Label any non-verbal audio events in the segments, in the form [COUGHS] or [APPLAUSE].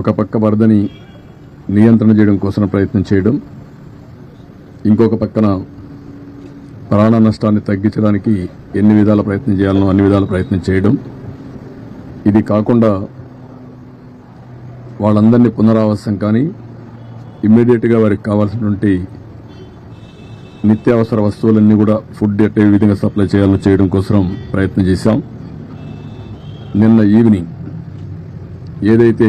ఒక పక్క వరదని నియంత్రణ చేయడం కోసం ప్రయత్నం చేయడం ఇంకొక పక్కన ప్రాణ నష్టాన్ని తగ్గించడానికి ఎన్ని విధాల ప్రయత్నం చేయాలనో అన్ని విధాల ప్రయత్నం చేయడం. ఇది కాకుండా వాళ్ళందరినీ పునరావాసం కానీ ఇమ్మీడియట్గా వారికి కావాల్సినటువంటి నిత్యావసర వస్తువులన్నీ కూడా ఫుడ్ ఎట్టే విధంగా సప్లై చేయాలో చేయడం కోసం ప్రయత్నం చేశాం. నిన్న ఈవినింగ్ ఏదైతే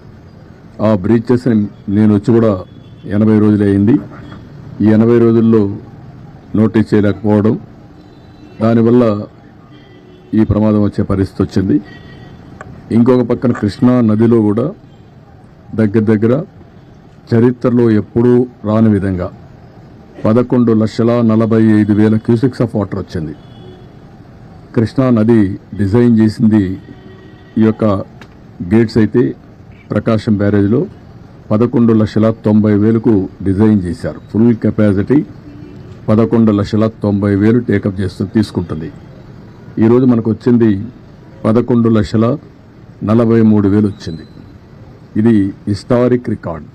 ఆ బ్రీచెస్ నేను వచ్చి కూడా ఎనభై రోజులు అయింది. ఈ ఎనభై రోజుల్లో నోటీస్ చేయలేకపోవడం దానివల్ల ఈ ప్రమాదం వచ్చే పరిస్థితి వచ్చింది. ఇంకొక పక్కన కృష్ణా నదిలో కూడా దగ్గర దగ్గర చరిత్రలో ఎప్పుడూ రాని విధంగా పదకొండు లక్షల నలభై ఐదు వేల క్యూసిక్స్ ఆఫ్ వాటర్ వచ్చింది. కృష్ణా నది డిజైన్ చేసింది ఈ యొక్క గేట్స్ అయితే ప్రకాశం బ్యారేజ్లో పదకొండు లక్షల తొంభై వేలకు డిజైన్ చేశారు. ఫుల్ కెపాసిటీ పదకొండు లక్షల తొంభై వేలు టేకప్ చేస్తూ తీసుకుంటుంది. ఈరోజు మనకు వచ్చింది పదకొండు లక్షల నలభై మూడు వేలు వచ్చింది. ఇది historic record.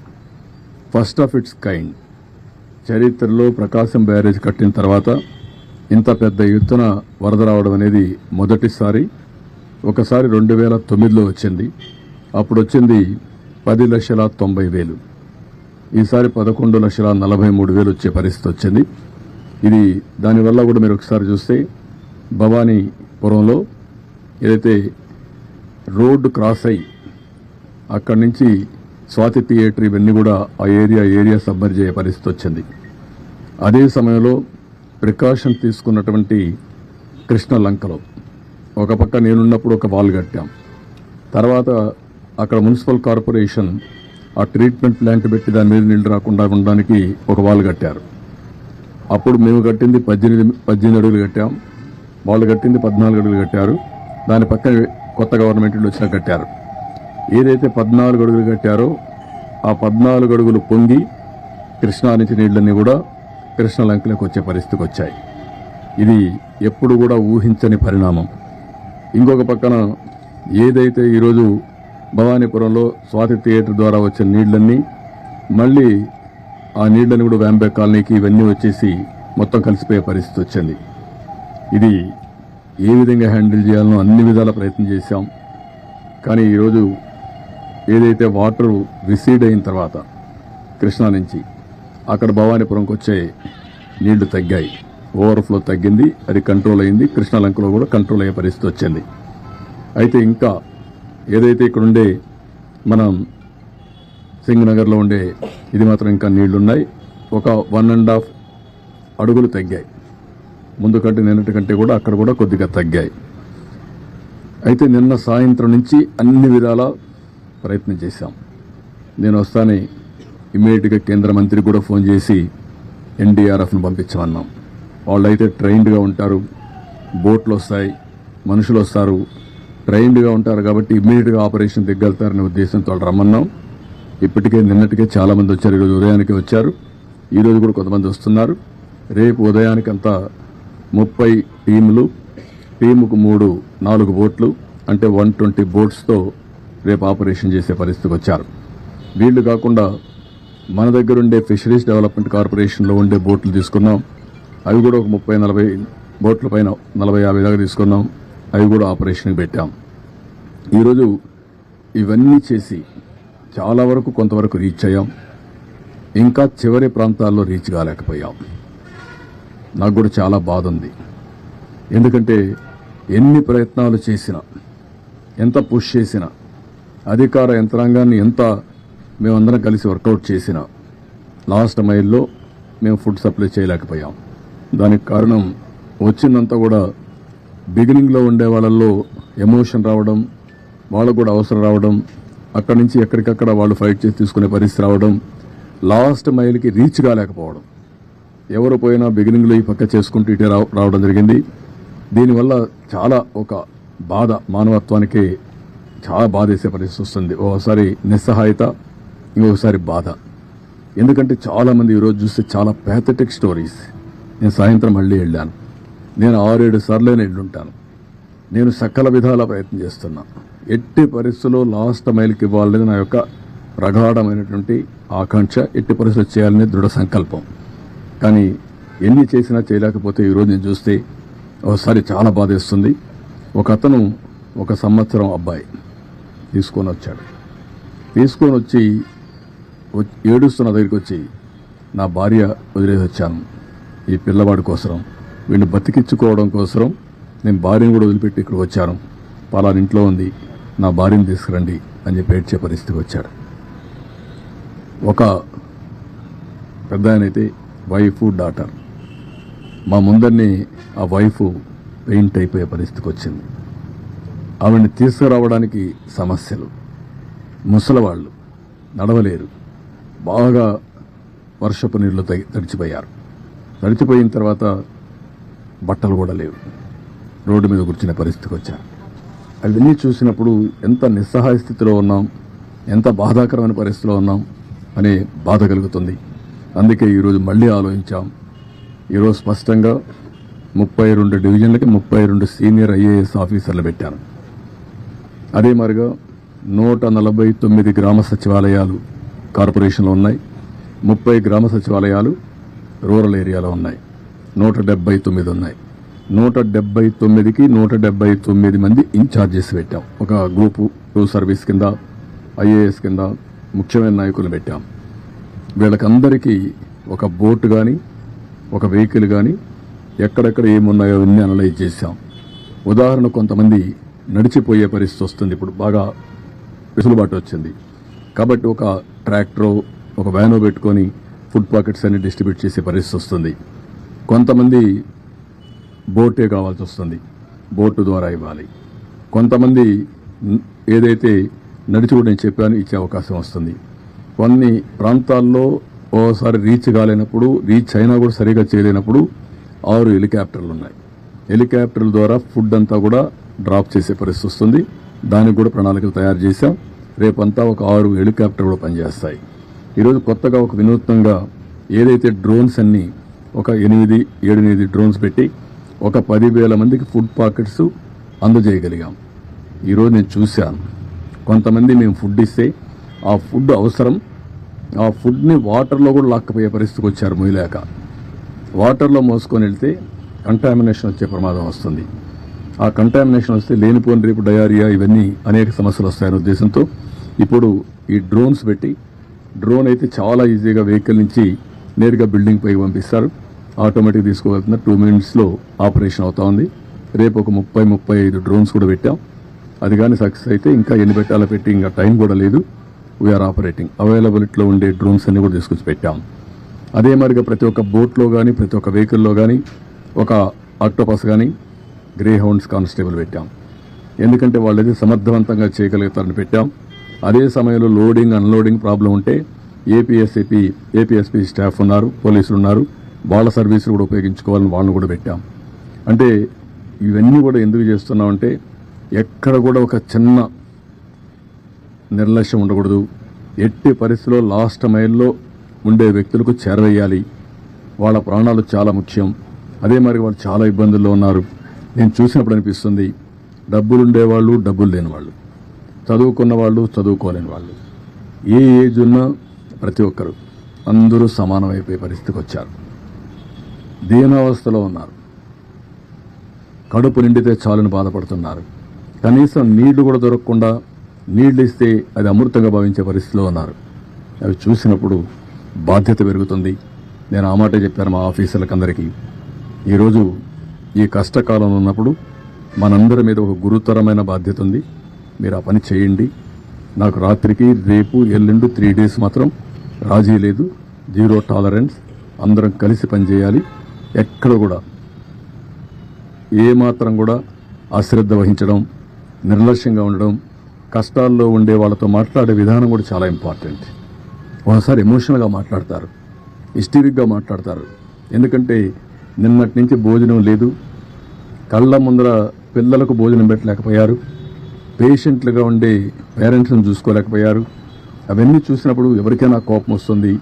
First of its kind. చరిత్రలో ప్రకాశం బ్యారేజ్ కట్టిన తర్వాత ఇంత పెద్ద ఎత్తున వరద రావడం అనేది మొదటిసారి. ఒకసారి రెండు వేల తొమ్మిదిలో వచ్చింది. అప్పుడు వచ్చింది పది లక్షల తొంభై వేలు. ఈసారి పదకొండు లక్షల నలభై మూడు వేలు వచ్చే పరిస్థితి వచ్చింది. ఇది దానివల్ల కూడా మీరు ఒకసారి చూస్తే భవానీపురంలో ఏదైతే రోడ్డు క్రాస్ అయ్యి అక్కడి నుంచి స్వాతి థియేటర్ ఇవన్నీ కూడా ఆ ఏరియా ఏరియా సబ్మర్జ్ అయ్యే పరిస్థితి వచ్చింది. అదే సమయంలో ప్రికాషన్ తీసుకున్నటువంటి కృష్ణ లంకలో ఒక పక్క నేనున్నప్పుడు ఒక వాల్ కట్టాం. తర్వాత అక్కడ మున్సిపల్ కార్పొరేషన్ ఆ ట్రీట్మెంట్ ప్లాంట్ పెట్టి దాని మీద నీళ్ళు రాకుండా ఉండడానికి ఒక వాల్ కట్టారు. అప్పుడు మేము కట్టింది పద్దెనిమిది పద్దెనిమిది అడుగులు కట్టాం. వాళ్ళు కట్టింది పద్నాలుగు అడుగులు కట్టారు. దాని పక్కన కొత్త గవర్నమెంట్ వచ్చినా కట్టారు. ఏదైతే పద్నాలుగు అడుగులు కట్టారో ఆ పద్నాలుగు అడుగులు పొంగి కృష్ణా నుంచి నీళ్ళన్నీ కూడా కృష్ణలంకలకు వచ్చే పరిస్థితికి వచ్చాయి. ఇది ఎప్పుడు కూడా ఊహించని పరిణామం. ఇంకొక పక్కన ఏదైతే ఈరోజు భవానీపురంలో స్వాతి థియేటర్ ద్వారా వచ్చే నీళ్ళన్నీ మళ్ళీ ఆ నీళ్ళని కూడా వ్యాంబే కాలనీకి ఇవన్నీ వచ్చేసి మొత్తం కలిసిపోయే పరిస్థితి వచ్చింది. ఇది ఏ విధంగా హ్యాండిల్ చేయాలనో అన్ని విధాల ప్రయత్నం చేశాం. కానీ ఈరోజు ఏదైతే వాటర్ రిసీడ్ అయిన తర్వాత కృష్ణా నుంచి అక్కడ భవానీపురంకి వచ్చే నీళ్ళు తగ్గాయి. ఓవర్ఫ్లో తగ్గింది అది కంట్రోల్ అయింది కృష్ణాలంకలో కూడా కంట్రోల్ అయ్యే పరిస్థితి వచ్చింది. అయితే ఇంకా ఏదైతే ఇక్కడ ఉండే మనం సింగ్ నగర్లో ఉండే ఇది మాత్రం ఇంకా నీళ్ళున్నాయి. ఒక వన్ అండ్ హాఫ్ అడుగులు తగ్గాయి. ముందు కంటే నిన్నటి కంటే కూడా అక్కడ కూడా కొద్దిగా తగ్గాయి. అయితే నిన్న సాయంత్రం నుంచి అన్ని విధాల ప్రయత్నం చేశాం. నేను వస్తానే ఇమీడియట్గా కేంద్ర మంత్రి కూడా ఫోన్ చేసి ఎన్డీఆర్ఎఫ్ను పంపించమన్నాం. వాళ్ళైతే ట్రైన్డ్గా ఉంటారు బోట్లు వస్తాయి మనుషులు వస్తారు ట్రైన్డ్గా ఉంటారు కాబట్టి ఇమ్మీడియట్గా ఆపరేషన్ దిగ్గలుతారనే ఉద్దేశంతో రమ్మన్నాం. ఇప్పటికే నిన్నటికే చాలామంది వచ్చారు. ఈరోజు ఉదయానికి వచ్చారు. ఈరోజు కూడా కొంతమంది వస్తున్నారు. రేపు ఉదయానికి అంతా ముప్పై టీములు టీముకు మూడు నాలుగు బోట్లు అంటే వన్ ట్వంటీ బోట్స్తో రేపు ఆపరేషన్ చేసే పరిస్థితికి వచ్చారు. వీళ్ళు కాకుండా మన దగ్గర ఉండే ఫిషరీస్ డెవలప్మెంట్ కార్పొరేషన్లో ఉండే బోట్లు తీసుకున్నాం. అవి కూడా ఒక ముప్పై నలభై బోట్ల పైన నలభై యాభై దాకా తీసుకున్నాం. అవి కూడా ఆపరేషన్కి పెట్టాం. ఈరోజు ఇవన్నీ చేసి చాలా వరకు కొంతవరకు రీచ్ అయ్యాం. ఇంకా చివరి ప్రాంతాల్లో రీచ్ కాలేకపోయాం. నాకు కూడా చాలా బాధ ఉంది ఎందుకంటే ఎన్ని ప్రయత్నాలు చేసినా ఎంత పుష్ చేసినా అధికార యంత్రాంగాన్ని ఎంత మేమందరం కలిసి వర్కౌట్ చేసినా లాస్ట్ మైల్లో మేము ఫుడ్ సప్లై చేయలేకపోయాం. దానికి కారణం వచ్చిందంతా కూడా బిగినింగ్లో ఉండే వాళ్ళల్లో ఎమోషన్ రావడం వాళ్ళకు కూడా అవసరం రావడం అక్కడి నుంచి ఎక్కడికక్కడ వాళ్ళు ఫైట్ చేసి తీసుకునే పరిస్థితి రావడం లాస్ట్ మైల్కి రీచ్ కాలేకపోవడం. ఎవరు పోయినా బిగినింగ్లో ఈ పక్క చేసుకుంటూ ఇటే రావడం జరిగింది. దీనివల్ల చాలా ఒక బాధ మానవత్వానికి చాలా బాధ వేసే పరిస్థితి వస్తుంది. ఒకసారి నిస్సహాయత ఇంకొకసారి బాధ. ఎందుకంటే చాలామంది ఈరోజు చూస్తే చాలా ప్యాథటిక్ స్టోరీస్ నేను సాయంత్రం మళ్ళీ వెళ్ళాను. నేను ఆరేడు సార్లు వెళ్ళుంటాను నేను సకల విధాల ప్రయత్నం చేస్తున్నా. ఎట్టి పరిస్థితుల్లో లాస్ట్ మైల్కి ఇవ్వాలనేది నా యొక్క ప్రగాఢమైనటువంటి ఆకాంక్ష ఎట్టి పరిస్థితులు చేయాలనే దృఢ సంకల్పం. కానీ ఎన్ని చేసినా చేయలేకపోతే ఈరోజు నేను చూస్తే ఒకసారి చాలా బాధేస్తుంది ఒక అతను ఒక సంవత్సరం అబ్బాయి తీసుకొని వచ్చాడు. తీసుకొని వచ్చి వచ్చి- ఏడుస్తున్న దగ్గరికి వచ్చి నా భార్య వదిలేసి వచ్చాను. ఈ పిల్లవాడి కోసం వీడిని బతికించుకోవడం కోసం నేను భార్యను కూడా వదిలిపెట్టి ఇక్కడ వచ్చాను. పలానా ఇంట్లో ఉంది. నా భార్యను తీసుకురండి అని చెప్పి ఏడ్చే పరిస్థితికి వచ్చాడు. ఒక పెద్ద ఆయనైతే వైఫ్ డాటర్. మా ముందరిని ఆ వైఫ్ పెయింట్ అయిపోయే పరిస్థితికి వచ్చింది. ఆవిడని తీసుకురావడానికి సమస్యలు. ముసలవాళ్ళు నడవలేరు. బాగా వర్షపు నీళ్ళు తగి- తడిచిపోయారు. తడిచిపోయిన తర్వాత బట్టలు కూడా లేవు. రోడ్డు మీద కూర్చునే పరిస్థితికి వచ్చారు అవన్నీ చూసినప్పుడు ఎంత నిస్సహాయ స్థితిలో ఉన్నాం ఎంత బాధాకరమైన పరిస్థితిలో ఉన్నాం అనే బాధ కలుగుతుంది. అందుకే ఈరోజు మళ్ళీ ఆలోచించాం. ఈరోజు స్పష్టంగా ముప్పై రెండు డివిజన్లకి ముప్పై రెండు సీనియర్ ఐఏఎస్ ఆఫీసర్లు పెట్టాను. అదే మాదిరిగా నూట నలభై తొమ్మిది గ్రామ సచివాలయాలు కార్పొరేషన్లో ఉన్నాయి. ముప్పై గ్రామ సచివాలయాలు రూరల్ ఏరియాలో ఉన్నాయి. నూట డెబ్బై తొమ్మిది ఉన్నాయి. నూట డెబ్బై తొమ్మిదికి నూట డెబ్బై తొమ్మిది మంది ఇన్ఛార్జెస్ పెట్టాం. ఒక గ్రూపు టూ సర్వీస్ కింద ఐఏఎస్ కింద ముఖ్యమైన నాయకులు పెట్టాం. వీళ్ళకందరికీ ఒక బోటు కానీ ఒక వెహికల్ కానీ ఎక్కడెక్కడ ఏమున్నాయో అన్ని అనలైజ్ చేశాం. ఉదాహరణ కొంతమంది నడిచిపోయే పరిస్థితి వస్తుంది. ఇప్పుడు బాగా వెసులుబాటు వచ్చింది. కాబట్టి ఒక ట్రాక్టరో ఒక వ్యానో పెట్టుకొని ఫుడ్ పాకెట్స్ అన్ని డిస్ట్రిబ్యూట్ చేసే పరిస్థితి వస్తుంది. కొంతమంది బోటే కావాల్సి వస్తుంది. బోటు ద్వారా ఇవ్వాలి. కొంతమంది ఏదైతే నడిచి కూడా నేను చెప్పాను ఇచ్చే అవకాశం వస్తుంది. కొన్ని ప్రాంతాల్లో ఓసారి రీచ్ కాలేనప్పుడు రీచ్ అయినా కూడా సరిగా చేయలేనప్పుడు ఆరు హెలికాప్టర్లు ఉన్నాయి. హెలికాప్టర్ల ద్వారా ఫుడ్ అంతా కూడా డ్రాప్ చేసే పరిస్థితి వస్తుంది. దానికి కూడా ప్రణాళికలు తయారు చేశాం. రేపంతా ఒక ఆరు హెలికాప్టర్ కూడా పనిచేస్తాయి. ఈరోజు కొత్తగా ఒక వినూత్నంగా ఏదైతే డ్రోన్స్ అన్నీ ఒక ఎనిమిది ఏడు ఎనిమిది డ్రోన్స్ పెట్టి ఒక పదివేల మందికి ఫుడ్ పాకెట్స్ అందజేయగలిగాం. ఈరోజు నేను చూశాను. కొంతమంది మేము ఫుడ్ ఇస్తే ఆ ఫుడ్ అవసరం. ఆ ఫుడ్ని వాటర్లో కూడా లాక్కపోయే పరిస్థితికి వచ్చారు మొయ్యలేక వాటర్లో మోసుకొని వెళ్తే కంటామినేషన్ వచ్చే ప్రమాదం వస్తుంది. ఆ కంటామినేషన్ వస్తే లేనిపోని రేపు డయారియా ఇవన్నీ అనేక సమస్యలు వస్తాయనే ఉద్దేశంతో ఇప్పుడు ఈ డ్రోన్స్ పెట్టి డ్రోన్ అయితే చాలా ఈజీగా వెహికల్ నుంచి నేరుగా బిల్డింగ్ పైకి పంపిస్తారు. ఆటోమేటిక్ తీసుకోగలుగుతున్నారు టూ మినిట్స్లో ఆపరేషన్ అవుతా ఉంది. రేపు ఒక ముప్పై ముప్పై ఐదు డ్రోన్స్ కూడా పెట్టాం. అది కానీ సక్సెస్ అయితే ఇంకా ఎన్ని పెట్టాలో పెట్టి ఇంకా టైం కూడా లేదు. వీఆర్ ఆపరేటింగ్ అవైలబిలిటీలో ఉండే డ్రోన్స్ అన్ని కూడా తీసుకొచ్చి పెట్టాం. అదే మరిగా ప్రతి ఒక్క బోట్లో కానీ ప్రతి ఒక్క వెహికల్లో కానీ ఒక ఆక్టోపస్ కానీ గ్రే హౌండ్స్ కానిస్టేబుల్ పెట్టాం. ఎందుకంటే వాళ్ళు సమర్థవంతంగా చేయగలుగుతారని పెట్టాం. అదే సమయంలో లోడింగ్ అన్లోడింగ్ ప్రాబ్లం ఉంటే ఏపీఎస్ఏపీ ఏపీఎస్పీ స్టాఫ్ ఉన్నారు పోలీసులు ఉన్నారు. వాళ్ళ సర్వీసులు కూడా ఉపయోగించుకోవాలని వాళ్ళని కూడా పెట్టాం. అంటే ఇవన్నీ కూడా ఎందుకు చేస్తున్నామంటే ఎక్కడ కూడా ఒక చిన్న నిర్లక్ష్యం ఉండకూడదు. ఎట్టి పరిస్థితిలో లాస్ట్ మైల్లో ఉండే వ్యక్తులకు చేరవేయాలి. వాళ్ళ ప్రాణాలు చాలా ముఖ్యం. అదే మరి వాళ్ళు చాలా ఇబ్బందుల్లో ఉన్నారు. నేను చూసినప్పుడు అనిపిస్తుంది డబ్బులు ఉండేవాళ్ళు డబ్బులు లేని వాళ్ళు చదువుకున్న వాళ్ళు చదువుకోలేని వాళ్ళు. ఏ ఏజ్ ఉన్నా ప్రతి ఒక్కరు అందరూ సమానమైపోయే పరిస్థితికి వచ్చారు. దీనావస్థలో ఉన్నారు. కడుపు నిండితే చాలని బాధపడుతున్నారు. కనీసం నీళ్ళు కూడా దొరకకుండా నీళ్ళు ఇస్తే అది అమృతంగా భావించే పరిస్థితిలో ఉన్నారు. అవి చూసినప్పుడు బాధ్యత పెరుగుతుంది. నేను ఆ మాటే చెప్పాను మా ఆఫీసర్లకు అందరికీ ఈరోజు ఈ కష్టకాలం ఉన్నప్పుడు మనందరి మీద ఒక గురుతరమైన బాధ్యత ఉంది. మీరు ఆ పని చేయండి. నాకు రాత్రికి రేపు ఎల్లుండి త్రీ డేస్ మాత్రం రాజీ లేదు. Zero tolerance. అందరం కలిసి పనిచేయాలి. ఎక్కడ కూడా ఏమాత్రం కూడా అశ్రద్ధ వహించడం నిర్లక్ష్యంగా ఉండడం కష్టాల్లో ఉండే వాళ్ళతో మాట్లాడే విధానం కూడా చాలా ఇంపార్టెంట్ ఒకసారి ఎమోషనల్గా మాట్లాడతారు హిస్టరిక్గా మాట్లాడతారు. ఎందుకంటే నిన్నటి నుంచి భోజనం లేదు కళ్ళ ముందర పిల్లలకు భోజనం పెట్టలేకపోయారు పేషెంట్లుగా ఉండే పేరెంట్స్ని చూసుకోలేకపోయారు. అవన్నీ చూసినప్పుడు ఎవరికైనా కోపం వస్తుంది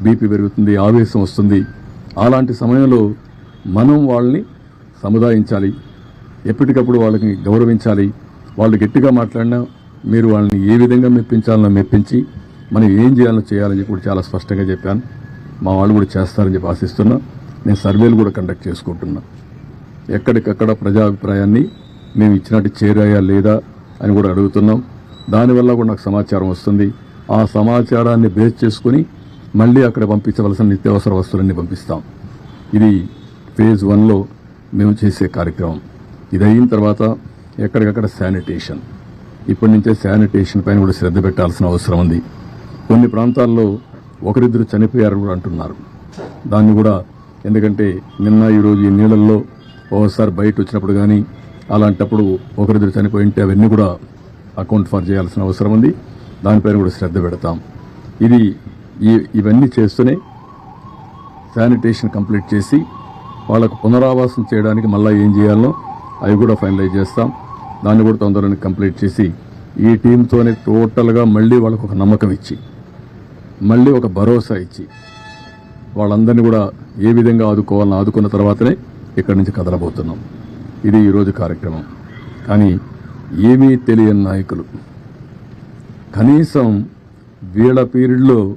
బీపీ పెరుగుతుంది ఆవేశం వస్తుంది. అలాంటి సమయంలో మనం వాళ్ళని సముదాయించాలి. ఎప్పటికప్పుడు వాళ్ళని గౌరవించాలి. వాళ్ళు గట్టిగా మాట్లాడినా మీరు వాళ్ళని ఏ విధంగా మెప్పించాలనో మెప్పించి మనం ఏం చేయాలో చేయాలని చెప్పి కూడా చాలా స్పష్టంగా చెప్పాను. మా వాళ్ళు కూడా చేస్తారని చెప్పి ఆశిస్తున్నా. నేను సర్వేలు కూడా కండక్ట్ చేసుకుంటున్నా. ఎక్కడికక్కడ ప్రజాభిప్రాయాన్ని మేము ఇచ్చినట్టు చేరాయా లేదా అని కూడా అడుగుతున్నాం. దానివల్ల కూడా నాకు సమాచారం వస్తుంది. ఆ సమాచారాన్ని బేస్ చేసుకుని మళ్ళీ అక్కడ పంపించవలసిన నిత్యావసర వస్తువులన్నీ పంపిస్తాం. ఇది ఫేజ్ వన్లో మేము చేసే కార్యక్రమం. ఇది అయిన తర్వాత ఎక్కడికక్కడ శానిటేషన్. ఇప్పటి నుంచే శానిటేషన్ పైన కూడా శ్రద్ధ పెట్టాల్సిన అవసరం ఉంది. కొన్ని ప్రాంతాల్లో ఒకరిద్దరు చనిపోయారు కూడా అంటున్నారు. దాన్ని కూడా ఎందుకంటే నిన్న ఈరోజు ఈ నీళ్ళల్లో ఒకసారి బయట వచ్చినప్పుడు కానీ అలాంటప్పుడు ఒకరిద్దరు చనిపోయి ఉంటే అవన్నీ కూడా అకౌంట్ ఫర్ చేయాల్సిన అవసరం ఉంది. దానిపైన కూడా శ్రద్ధ పెడతాం. ఇది ఇవన్నీ చేస్తూనే శానిటేషన్ కంప్లీట్ చేసి వాళ్ళకు పునరావాసం చేయడానికి మళ్ళీ ఏం చేయాలో అవి కూడా ఫైనలైజ్ చేస్తాం. దాన్ని కూడా తొందరగా కంప్లీట్ చేసి ఈ టీంతోనే టోటల్గా మళ్ళీ వాళ్ళకు ఒక నమ్మకం ఇచ్చి మళ్ళీ ఒక భరోసా ఇచ్చి వాళ్ళందరినీ కూడా ఏ విధంగా ఆదుకోవాలని ఆదుకున్న తర్వాతనే ఇక్కడి నుంచి కదలబోతున్నాం. ఇది ఈరోజు కార్యక్రమం. కానీ ఏమీ తెలియని నాయకులు. కనీసం వీళ్ళ పీరియడ్లో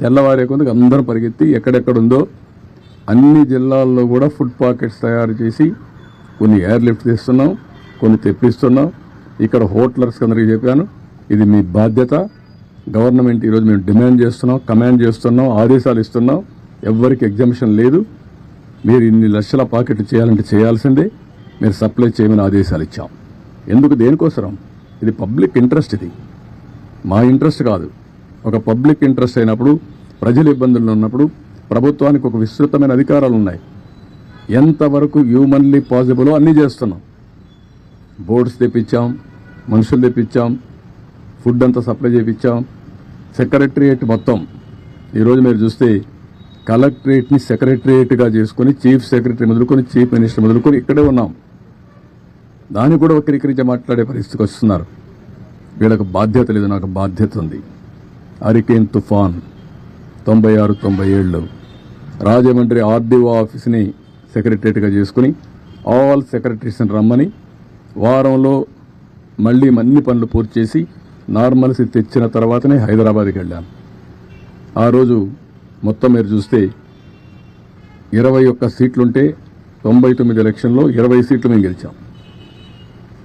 తెల్లవారే కొందుకు అందరం పరిగెత్తి ఎక్కడెక్కడుందో అన్ని జిల్లాల్లో కూడా ఫుడ్ పాకెట్స్ తయారు చేసి కొన్ని ఎయిర్ లిఫ్ట్ తీస్తున్నాం కొన్ని తెప్పిస్తున్నాం. ఇక్కడ హోటలర్స్ అందరికీ చెప్పాను ఇది మీ బాధ్యత. గవర్నమెంట్ ఈరోజు మేము డిమాండ్ చేస్తున్నాం కమాండ్ చేస్తున్నాం ఆదేశాలు ఇస్తున్నాం. ఎవ్వరికి ఎగ్జామిషన్ లేదు. మీరు ఇన్ని లక్షల పాకెట్లు చేయాలంటే చేయాల్సిందే. మీరు సప్లై చేయమని ఆదేశాలు ఇచ్చాం. ఎందుకు దేనికోసరం? ఇది పబ్లిక్ ఇంట్రెస్ట్ ఇది. మా ఇంట్రెస్ట్ కాదు. ఒక పబ్లిక్ ఇంట్రెస్ట్ అయినప్పుడు ప్రజలు ఇబ్బందులు ఉన్నప్పుడు ప్రభుత్వానికి ఒక విస్తృతమైన అధికారాలు ఉన్నాయి ఎంతవరకు హ్యూమన్లీ పాసిబుల్ అన్నీ చేస్తున్నాం. బోర్డ్స్ తెప్పించాం మనుషులు తెప్పించాం ఫుడ్ అంతా సప్లై చేయించాం సెక్రటరియేట్ మొత్తం. ఈరోజు మీరు చూస్తే కలెక్టరేట్ని సెక్రటరియేట్గా చేసుకుని చీఫ్ సెక్రటరీ మొదలుకొని చీఫ్ మినిస్టర్ మొదలుకొని ఇక్కడే ఉన్నాం. దాన్ని కూడా వక్రీకరించి మాట్లాడే పరిస్థితికి వస్తున్నారు. వీళ్ళకు బాధ్యత లేదు నాకు బాధ్యత ఉంది. హరికేన్ తుఫాన్ తొంభై ఆరు తొంభై ఏళ్ళు. రాజమండ్రి ఆర్డీఓ ఆఫీస్ని సెక్రటరేట్గా చేసుకుని ఆల్ సెక్రటరీస్ని రమ్మని వారంలో మళ్ళీ అన్ని పనులు పూర్తి చేసి నార్మల్సీ తెచ్చిన తర్వాతనే హైదరాబాద్కి వెళ్ళాను ఆ రోజు మొత్తం మీరు చూస్తే ఇరవై ఒక్క సీట్లుంటే తొంభై తొమ్మిది ఎలక్షన్లో ఇరవై సీట్లు మేము గెలిచాం.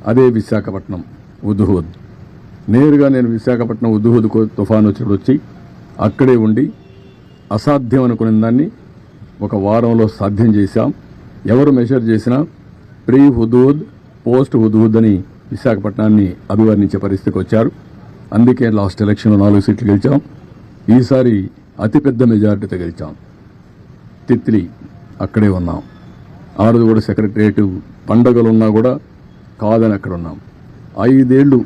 అదే విశాఖపట్నం ఉద్హూద్. నేరుగా నేను విశాఖపట్నం ఉద్దుహుదు తుఫాన్ వచ్చినప్పుడు వచ్చి అక్కడే ఉండి అసాధ్యం అనుకునే దాన్ని ఒక వారంలో సాధ్యం చేశాం. ఎవరు మెషర్ చేసినా ప్రీ హుదూద్ పోస్ట్ హుదూద్ అని విశాఖపట్నాన్ని అభివర్ణించే పరిస్థితికి వచ్చారు. అందుకే లాస్ట్ ఎలక్షన్లో నాలుగు సీట్లు గెలిచాం. ఈసారి అతిపెద్ద మెజారిటీతో గెలిచాం. తిత్లీ అక్కడే ఉన్నాం. ఆ రోజు కూడా సెక్రటరియట్ పండగలున్నా కూడా కాదని అక్కడ ఉన్నాం. ఐదేళ్ళు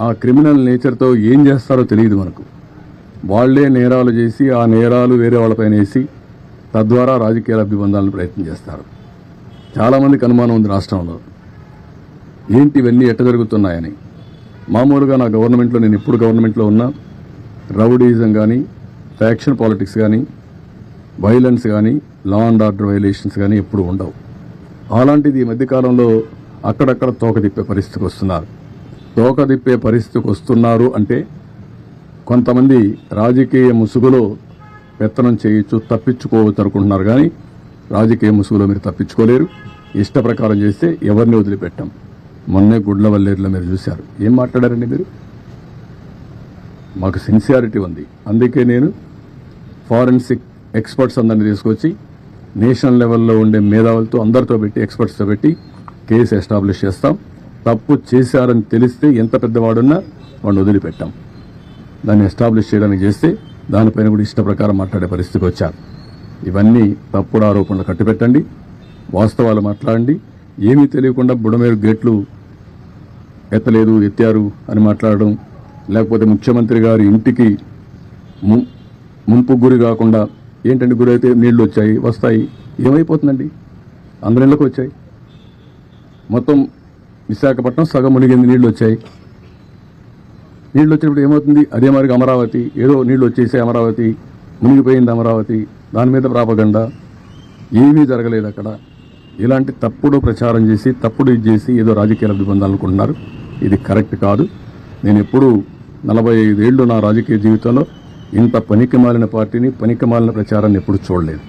ఆ క్రిమినల్ నేచర్తో ఏం చేస్తారో తెలియదు మనకు. వాళ్ళే నేరాలు చేసి ఆ నేరాలు వేరే వాళ్ళపైన వేసి తద్వారా రాజకీయ లబ్ధి పొందాలని ప్రయత్నం చేస్తారు. చాలామందికి అనుమానం ఉంది రాష్ట్రంలో. ఏంటి ఇవన్నీ ఎట్ట జరుగుతున్నాయని మామూలుగా నా గవర్నమెంట్లో నేను ఎప్పుడు గవర్నమెంట్లో ఉన్నా రౌడీజం కానీ ఫ్యాక్షన్ పాలిటిక్స్ కానీ వైలెన్స్ కానీ లా అండ్ ఆర్డర్ వైలేషన్స్ కానీ ఎప్పుడు ఉండవు. అలాంటిది ఈ మధ్యకాలంలో అక్కడక్కడ తోక తిప్పే పరిస్థితికి వస్తున్నారు. తోకదిప్పే పరిస్థితికి వస్తున్నారు అంటే కొంతమంది రాజకీయ ముసుగులో పెత్తనం చేయొచ్చు తప్పించుకోవచ్చు అనుకుంటున్నారు కానీ రాజకీయ ముసుగులో మీరు తప్పించుకోలేరు. ఇష్ట ప్రకారం చేస్తే ఎవరిని వదిలిపెట్టాం. మొన్నే గుడ్లవల్లేరులో మీరు చూశారు. ఏం మాట్లాడారండి మీరు? మాకు సిన్సియారిటీ ఉంది. అందుకే నేను ఫారెన్సిక్ ఎక్స్పర్ట్స్ అందరిని తీసుకొచ్చి నేషనల్ లెవెల్లో ఉండే మేధావులతో అందరితో పెట్టి ఎక్స్పర్ట్స్తో పెట్టి కేసు ఎస్టాబ్లిష్ చేస్తాం. తప్పు చేశారని తెలిస్తే ఎంత పెద్దవాడున్నా వాడిని వదిలిపెట్టాం. దాన్ని ఎస్టాబ్లిష్ చేయడానికి చేస్తే దానిపైన కూడా ఇష్ట ప్రకారం మాట్లాడే పరిస్థితికి వచ్చారు. ఇవన్నీ తప్పుడు ఆరోపణలు కట్టిపెట్టండి వాస్తవాలు మాట్లాడండి. ఏమీ తెలియకుండా బుడమేరు గేట్లు ఎత్తలేదు ఎత్తారు అని మాట్లాడడం లేకపోతే ముఖ్యమంత్రి గారి ఇంటికి ముంపు గురి కాకుండా ఏంటంటే గురైతే నీళ్ళు వచ్చాయి వస్తాయి ఏమైపోతుందండి? అందరిలోకి వచ్చాయి. మొత్తం విశాఖపట్నం సగం మునిగింది నీళ్ళు వచ్చాయి నీళ్ళు వచ్చినప్పుడు ఏమవుతుంది? అదే మరి అమరావతి ఏదో నీళ్ళు వచ్చేసే అమరావతి మునిగిపోయింది అమరావతి. దాని మీద ప్రాపగండ. ఏమీ జరగలేదు అక్కడ. ఇలాంటి తప్పుడు ప్రచారం చేసి తప్పుడు ఇది చేసి ఏదో రాజకీయ లబ్ధి పొందాలనుకుంటున్నారు ఇది కరెక్ట్ కాదు. నేను ఎప్పుడూ నలభై ఐదేళ్ళు నా రాజకీయ జీవితంలో ఇంత పనికి మాలిన పార్టీని పనికి మాలిన ప్రచారాన్ని ఎప్పుడు చూడలేదు.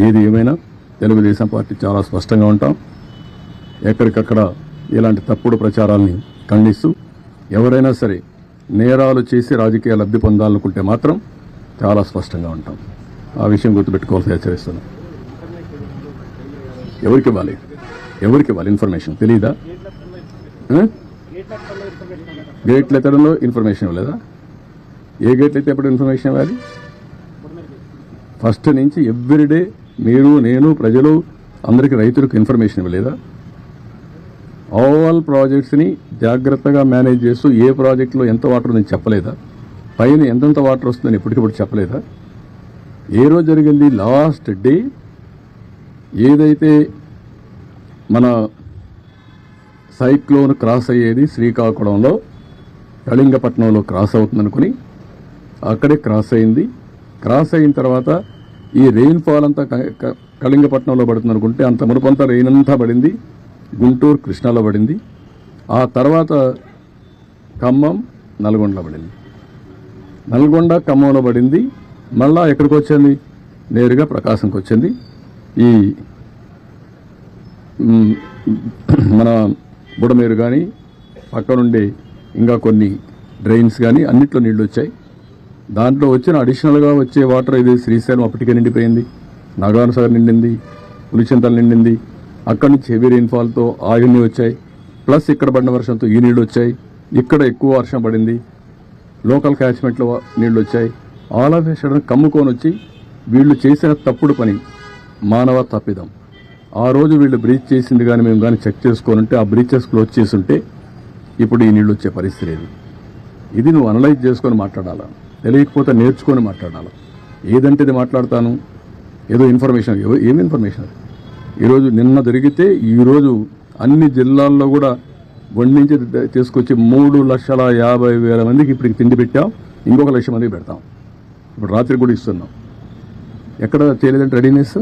ఏది ఏమైనా తెలుగుదేశం పార్టీ చాలా స్పష్టంగా ఉంటాం. ఎక్కడికక్కడ ఇలాంటి తప్పుడు ప్రచారాల్ని ఖండిస్తూ ఎవరైనా సరే నేరాలు చేసి రాజకీయ లబ్ధి పొందాలనుకుంటే మాత్రం చాలా స్పష్టంగా ఉంటాం. ఆ విషయం గుర్తుపెట్టుకోవాల్సి హెచ్చరిస్తున్నాం. ఎవరికి ఇవ్వాలి? ఎవరికి ఇవ్వాలి? ఇన్ఫర్మేషన్ తెలీదా? గేట్లు ఎత్తడంలో ఇన్ఫర్మేషన్ ఇవ్వలేదా? ఏ గేట్లు ఎత్తే ఎప్పుడు ఇన్ఫర్మేషన్ ఇవ్వాలి? ఫస్ట్ నుంచి ఎవ్రీడే మీరు నేను ప్రజలు అందరికీ రైతులకు ఇన్ఫర్మేషన్ ఇవ్వలేదా? ఓవరాల్ ప్రాజెక్ట్స్ని జాగ్రత్తగా మేనేజ్ చేస్తూ ఏ ప్రాజెక్టులో ఎంత వాటర్ ఉందని చెప్పలేదా? పైన ఎంతెంత వాటర్ వస్తుందని ఇప్పటికిప్పుడు చెప్పలేదా? ఏ రోజు జరిగింది? లాస్ట్ డే ఏదైతే మన సైక్లోన్ క్రాస్ అయ్యేది శ్రీకాకుళంలో కళింగపట్నంలో క్రాస్ అవుతుందనుకుని అక్కడే క్రాస్ అయింది. క్రాస్ అయిన తర్వాత ఈ రెయిన్ఫాల్ అంతా కళింగపట్నంలో పడుతుంది అనుకుంటే అంత మునుపంతా రెయిన్ అంతా పడింది. గుంటూరు కృష్ణాలో పడింది. ఆ తర్వాత ఖమ్మం నల్గొండలో పడింది. నల్గొండ ఖమ్మంలో పడింది. మళ్ళా ఎక్కడికి వచ్చింది? నేరుగా ప్రకాశంకి వచ్చింది. ఈ మన బుడమేరు కానీ పక్కనుండే ఇంకా కొన్ని డ్రైన్స్ కానీ అన్నిట్లో నీళ్ళు వచ్చాయి. దాంట్లో వచ్చిన అడిషనల్గా వచ్చే వాటర్ ఇది శ్రీశైలం అప్పటికే నిండిపోయింది. నాగార్జునసాగర్ నిండింది. పులిచింతలు నిండింది. అక్కడి నుంచి హెవీ రెయిన్ఫాల్తో ఆగిని వచ్చాయి. ప్లస్ ఇక్కడ పడిన వర్షంతో ఈ నీళ్ళు వచ్చాయి. ఇక్కడ ఎక్కువ వర్షం పడింది. లోకల్ క్యాచ్మెంట్లో నీళ్ళు వచ్చాయి. ఆల్ ఆఫ్ సడన్ కమ్ముకొని వచ్చి వీళ్ళు చేసిన తప్పుడు పని మానవ తప్పిదం. ఆ రోజు వీళ్ళు బ్రీచ్ చేసింది కానీ మేము కానీ చెక్ చేసుకొని ఉంటే ఆ బ్రీచెస్ క్లోజ్ చేసి ఉంటే ఇప్పుడు ఈ నీళ్ళు వచ్చే పరిస్థితి లేదు ఇది నువ్వు అనలైజ్ చేసుకొని మాట్లాడాలా? తెలియకపోతే నేర్చుకొని మాట్లాడాలా? ఏదంటే ఇది మాట్లాడతాను? ఏదో ఇన్ఫర్మేషన్ ఏమి ఏం ఇన్ఫర్మేషన్ అది? ఈరోజు నిన్న జరిగితే ఈరోజు అన్ని జిల్లాల్లో కూడా వండించి తీసుకొచ్చి మూడు లక్షల యాభై వేల మందికి ఇప్పటికి తిండి పెట్టాం. ఇంకొక లక్ష మందికి పెడతాం. ఇప్పుడు రాత్రి కూడా ఇస్తున్నాం. ఎక్కడ చేయలేదంటే రెడీనెస్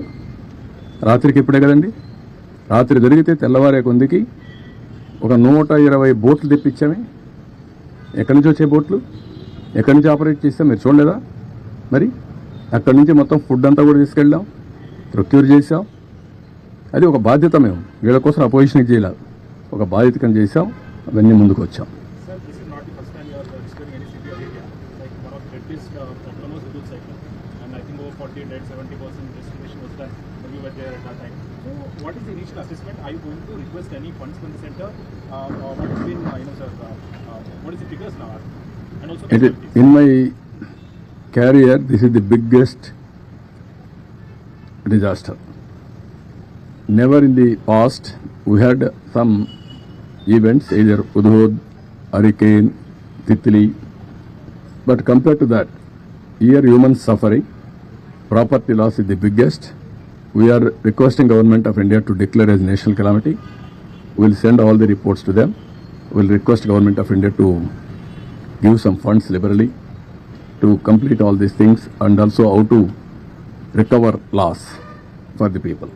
రాత్రికి ఇప్పుడే కదండి? రాత్రి జరిగితే తెల్లవారే కొందికి ఒక నూట ఇరవై బోట్లు తెప్పించామే. ఎక్కడి నుంచి వచ్చే బోట్లు? ఎక్కడి నుంచి ఆపరేట్ చేస్తే? మీరు చూడలేదా? మరి అక్కడి నుంచి మొత్తం ఫుడ్ అంతా కూడా తీసుకెళ్ళాం. ప్రొక్యూర్ చేసాం అది ఒక బాధ్యత మేము వీళ్ళ కోసం అపోజిషన్ చేయాలి ఒక బాధ్యత కింద చేసాం అవన్నీ ముందుకు వచ్చాం Sir, this is not the first time you are uh, visiting any city or area. Like one of the deadliest uh, problem was Hudud cyclone. And I think over 40 dead, 70 percent restoration was done when you were there at that time. So what is the initial assessment? Are you going to request any funds from the center? Uh, or what has been, uh, you know, sir, uh, uh, what is the figures now? And also It, casualties. in my career, this is the biggest disaster. Never in the past we had some events, either Udhud, hurricane, Titli, but compared to that, here human suffering, property loss is the biggest. We are requesting government of India to declare as national calamity. We will send all the reports to them. We will request government of India to give some funds liberally to complete all these things and also how to recover loss for the people.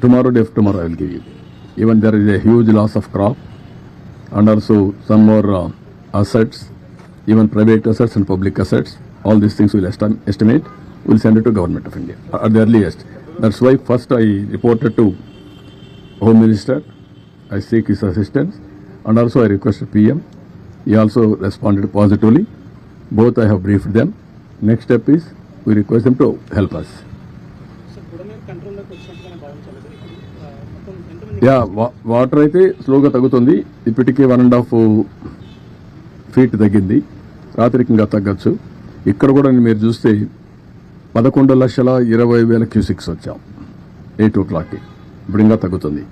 Tomorrow, day tomorrow, I will give you. Even there is a huge loss of crop and also some more uh, assets, even private assets and public assets. All these things will esti- estimate. We'll send it to government of India at the earliest. That's why first I reported to Home Minister. I seek his assistance and also I requested PM. He also responded positively. Both I have briefed them. Next step is we request them to help us. Yeah వా- water అయితే స్లోగా తగ్గుతుంది. ఇప్పటికే one and half feet తగ్గింది. రాత్రికి ఇంకా తగ్గచ్చు. ఇక్కడ కూడా మీరు చూస్తే పదకొండు లక్షల ఇరవై వేల క్యూసిక్స్ వచ్చాం. ఎయిట్ ఓ క్లాక్కి ఇప్పుడు ఇంకా తగ్గుతుంది.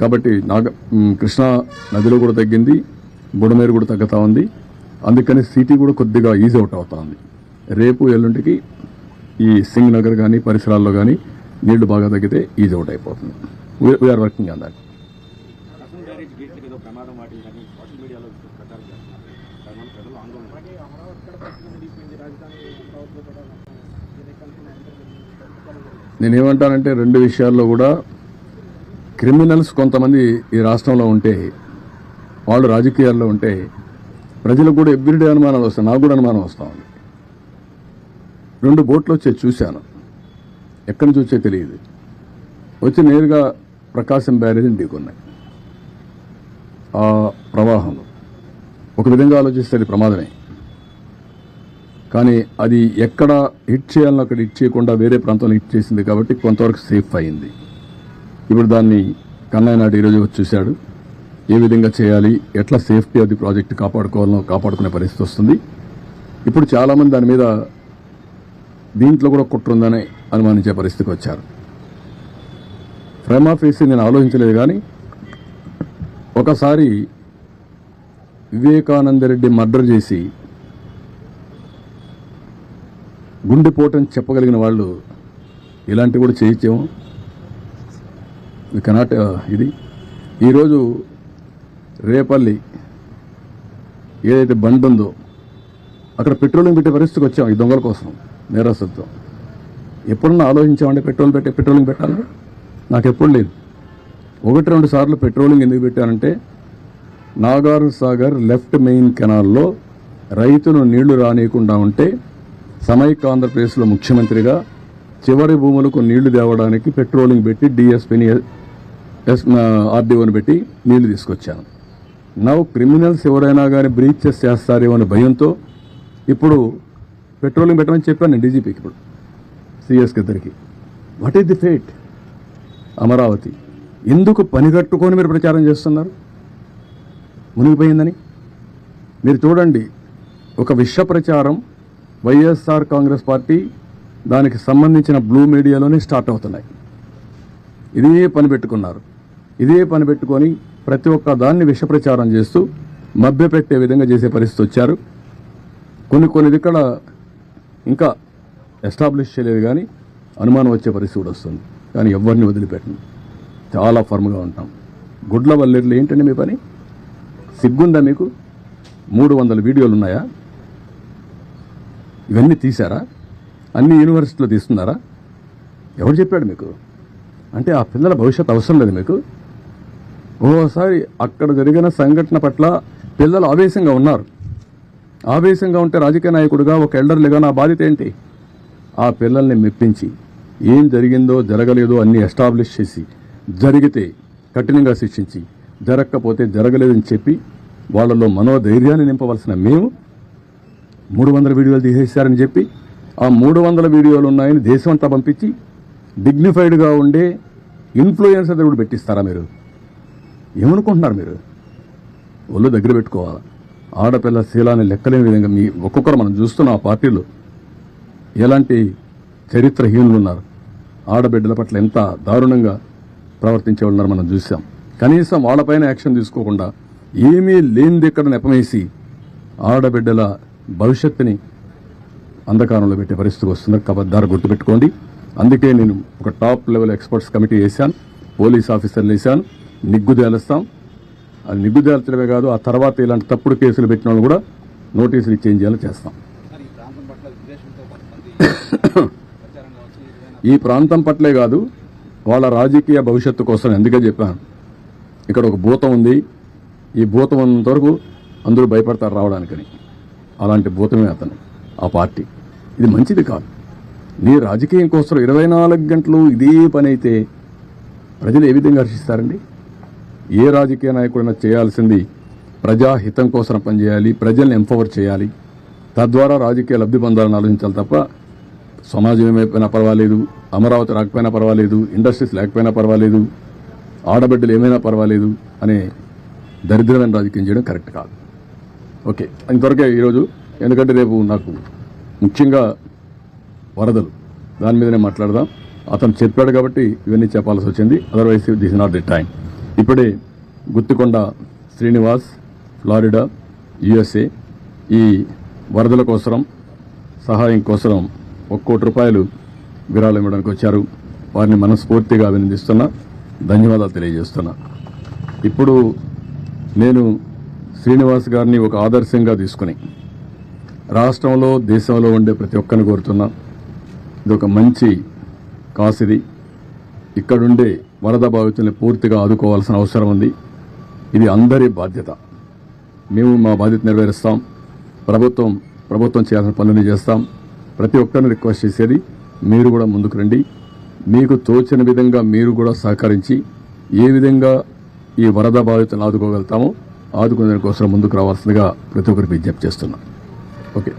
కాబట్టి నాగ కృష్ణా నదిలో కూడా తగ్గింది. బుడమేరు కూడా తగ్గుతూ ఉంది. అందుకని సిటీ కూడా కొద్దిగా ఈజీ అవుట్ అవుతా ఉంది. రేపు ఎల్లుంటికి ఈ సింగ్ నగర్ కానీ పరిసరాల్లో కానీ నీళ్ళు బాగా తగ్గితే ఈజీ అవుట్ అయిపోతుంది. We are working on that నేనేమంటానంటే రెండు విషయాల్లో కూడా క్రిమినల్స్ కొంతమంది ఈ రాష్ట్రంలో ఉంటే వాళ్ళు రాజకీయాల్లో ఉంటే ప్రజలకు కూడా ఎవ్రీడే అనుమానాలు వస్తాయి. నాకు కూడా అనుమానం వస్తా ఉంది. రెండు బోట్లు వచ్చే చూశాను. ఎక్కడి నుంచి వచ్చే తెలియదు. వచ్చి నేరుగా ప్రకాశం బ్యారేజీని ఢీకొన్నాయి. ఆ ప్రవాహంలో ఒక విధంగా ఆలోచిస్తే అది ప్రమాదమే. కానీ అది ఎక్కడ హిట్ చేయాలని అక్కడ హిట్ చేయకుండా వేరే ప్రాంతంలో హిట్ చేసింది కాబట్టి కొంతవరకు సేఫ్ అయింది. ఇప్పుడు దాన్ని కన్నయ్య ఈరోజు వచ్చి చూశాడు. ఏ విధంగా చేయాలి ఎట్లా సేఫ్టీ అది ప్రాజెక్ట్ కాపాడుకోవాలనో కాపాడుకునే పరిస్థితి వస్తుంది. ఇప్పుడు చాలామంది దాని మీద దీంట్లో కూడా కుట్ర ఉందని అనుమానించే పరిస్థితికి వచ్చారు. ఫ్రేమ్ ఆఫ్ నేను ఆలోచించలేదు కానీ ఒకసారి వివేకానంద రెడ్డి మర్డర్ చేసి గుండెపోటని చెప్పగలిగిన వాళ్ళు ఇలాంటివి కూడా చేయించాము. వి కెనాట్ ఇది. ఈరోజు రేపల్లి ఏదైతే బండ్ ఉందో అక్కడ పెట్రోలింగ్ పెట్టే పరిస్థితికి వచ్చాం ఈ దొంగల కోసం నేరస్తులతో. ఎప్పుడన్నా ఆలోచించామండి పెట్రోల్ పెట్టే పెట్రోలింగ్ పెట్టాలి నాకు ఎప్పుడు లేదు. ఒకటి రెండు సార్లు పెట్రోలింగ్ ఎందుకు పెట్టానంటే నాగార్ సాగర్ లెఫ్ట్ మెయిన్ కెనాల్లో రైతులు నీళ్ళు రానియకుండా ఉంటే సమైక్య ఆంధ్రప్రదేశ్లో ముఖ్యమంత్రిగా చివరి భూములకు నీళ్ళు తేవడానికి పెట్రోలింగ్ పెట్టి డిఎస్పీని ఎస్ ఆర్డీఓని పెట్టి నీళ్ళు తీసుకొచ్చాను. నవ్వు క్రిమినల్స్ ఎవరైనా కానీ బ్రీచెస్ చేస్తారేమో అనే భయంతో ఇప్పుడు పెట్రోలింగ్ పెట్టమని చెప్పాను నేను డీజీపీకి ఇప్పుడు సిఎస్కి ఇద్దరికి. What is the fate? Amaravati. ఎందుకు పనిగట్టుకొని మీరు ప్రచారం చేస్తున్నారు? మునిగిపోయిందని? మీరు చూడండి ఒక విష ప్రచారం వైఎస్ఆర్ కాంగ్రెస్ పార్టీ దానికి సంబంధించిన బ్లూ మీడియాలోనే స్టార్ట్ అవుతున్నాయి. ఇదే పని పెట్టుకున్నారు. ఇదే పని పెట్టుకొని ప్రతి ఒక్క దాన్ని విష ప్రచారం చేస్తూ మభ్యపెట్టే విధంగా చేసే పరిస్థితి వచ్చారు. కొన్ని కొన్ని ఇక్కడ ఇంకా ఎస్టాబ్లిష్ చేయలేదు కానీ అనుమానం వచ్చే పరిస్థితి కూడా వస్తుంది. కానీ ఎవరిని వదిలిపెట్టను. చాలా ఫర్మ్గా ఉంటాం. గుడ్ల వల్లెర్లు ఏంటండి మీ పని? సిగ్గుందా మీకు? మూడు వందల వీడియోలు ఉన్నాయా? ఇవన్నీ తీశారా? అన్ని యూనివర్సిటీలో తీస్తున్నారా? ఎవరు చెప్పాడు మీకు? అంటే ఆ పిల్లల భవిష్యత్ అవసరం లేదు మీకు? ఓసారి అక్కడ జరిగిన సంఘటన పట్ల పిల్లలు ఆవేశంగా ఉన్నారు. ఆవేశంగా ఉంటే రాజకీయ నాయకుడిగా ఒక ఎల్డర్లుగా నా బాధ్యత ఏంటి? ఆ పిల్లల్ని మెప్పించి ఏం జరిగిందో జరగలేదో అన్ని ఎస్టాబ్లిష్ చేసి జరిగితే కఠినంగా శిక్షించి జరగకపోతే జరగలేదని చెప్పి వాళ్ళలో మనోధైర్యాన్ని నింపవలసిన మేము మూడు వందల వీడియోలు తీసేశారని చెప్పి ఆ మూడు వందల వీడియోలు ఉన్నాయని దేశం అంతా పంపించి డిగ్నిఫైడ్గా ఉండే ఇన్ఫ్లుయెన్సర్ కూడా పెట్టిస్తారా మీరు? ఏమనుకుంటున్నారు మీరు? ఒళ్ళు దగ్గర పెట్టుకోవాలి? ఆడపిల్ల శీలాన్ని లెక్కలేని విధంగా మీ ఒక్కొక్కరు మనం చూస్తున్న ఆ పార్టీలో ఎలాంటి చరిత్రహీనులు ఉన్నారు? ఆడబిడ్డల పట్ల ఎంత దారుణంగా ప్రవర్తించే ఉన్నారు మనం చూసాం కనీసం వాళ్ళపైన యాక్షన్ తీసుకోకుండా ఏమీ లేనిది ఇక్కడ నెపమేసి ఆడబిడ్డల భవిష్యత్తుని అంధకారంలో పెట్టే పరిస్థితి వస్తున్నారు కబద్దారు గుర్తుపెట్టుకోండి. అందుకే నేను ఒక టాప్ లెవెల్ ఎక్స్పర్ట్స్ కమిటీ వేశాను పోలీస్ ఆఫీసర్లు వేశాను నిగ్గు తేలుస్తాం. అది నిగ్గు తేల్చడమే కాదు ఆ తర్వాత ఇలాంటి తప్పుడు కేసులు పెట్టిన వాళ్ళు కూడా నోటీసులు ఇచ్చేంజ్ చేయాలని చేస్తాం. [COUGHS] ఈ ప్రాంతం పట్లే కాదు వాళ్ళ రాజకీయ భవిష్యత్తు కోసం ఎందుకే చెప్పాను. ఇక్కడ ఒక భూతం ఉంది. ఈ భూతం ఉన్నంత వరకు అందరూ భయపడతారు రావడానికని. అలాంటి భూతమే అతను ఆ పార్టీ. ఇది మంచిది కాదు. నీ రాజకీయం కోసం ఇరవై నాలుగు గంటలు ఇదే పని అయితే ప్రజలు ఏ విధంగా హర్షిస్తారండి? ఏ రాజకీయ నాయకుడైనా చేయాల్సింది ప్రజాహితం కోసం పనిచేయాలి ప్రజల్ని ఎంపవర్ చేయాలి. తద్వారా రాజకీయ లబ్ధి పొందాలని ఆలోచించాలి తప్ప సమాజం ఏమైపోయినా పర్వాలేదు అమరావతి రాకపోయినా పర్వాలేదు ఇండస్ట్రీస్ లేకపోయినా పర్వాలేదు ఆడబిడ్డలు ఏమైనా పర్వాలేదు అనే దరిద్రమైన రాజకీయం చేయడం కరెక్ట్ కాదు. ఓకే ఇంతవరకే ఈరోజు ఎందుకంటే రేపు నాకు ముఖ్యంగా వరదలు దాని మీదనే మాట్లాడదాం. అతను చెప్పాడు కాబట్టి ఇవన్నీ చెప్పాల్సి వచ్చింది. Otherwise this not the time ఇప్పుడే గుత్తికొండ శ్రీనివాస్ ఫ్లారిడా యుఎస్ఏ ఈ వరదల కోసం సహాయం కోసం ఒక కోటి రూపాయలు విరాళం ఇవ్వడానికి వచ్చారు. వారిని మనస్ఫూర్తిగా అభినందిస్తున్నా ధన్యవాదాలు తెలియజేస్తున్నా. ఇప్పుడు నేను శ్రీనివాస్ గారిని ఒక ఆదర్శంగా తీసుకుని రాష్ట్రంలో దేశంలో ఉండే ప్రతి ఒక్కరిని కోరుతున్నా ఇది ఒక మంచి కాసిది. ఇక్కడుండే వరద బాధితుల్ని పూర్తిగా ఆదుకోవాల్సిన అవసరం ఉంది. ఇది అందరి బాధ్యత. మేము మా బాధ్యత నెరవేరుస్తాం. ప్రభుత్వం ప్రభుత్వం చేయాల్సిన పనులు చేస్తాం. ప్రతి ఒక్కరిని రిక్వెస్ట్ చేసేది మీరు కూడా ముందుకు రండి. మీకు తోచిన విధంగా మీరు కూడా సహకరించి ఏ విధంగా ఈ వరద బాధితులను ఆదుకోగలుగుతామో ఆదుకునే కోసం ముందుకు రావాల్సిందిగా ప్రతి ఒక్కరికి విజ్ఞప్తి చేస్తున్నాం ఓకే.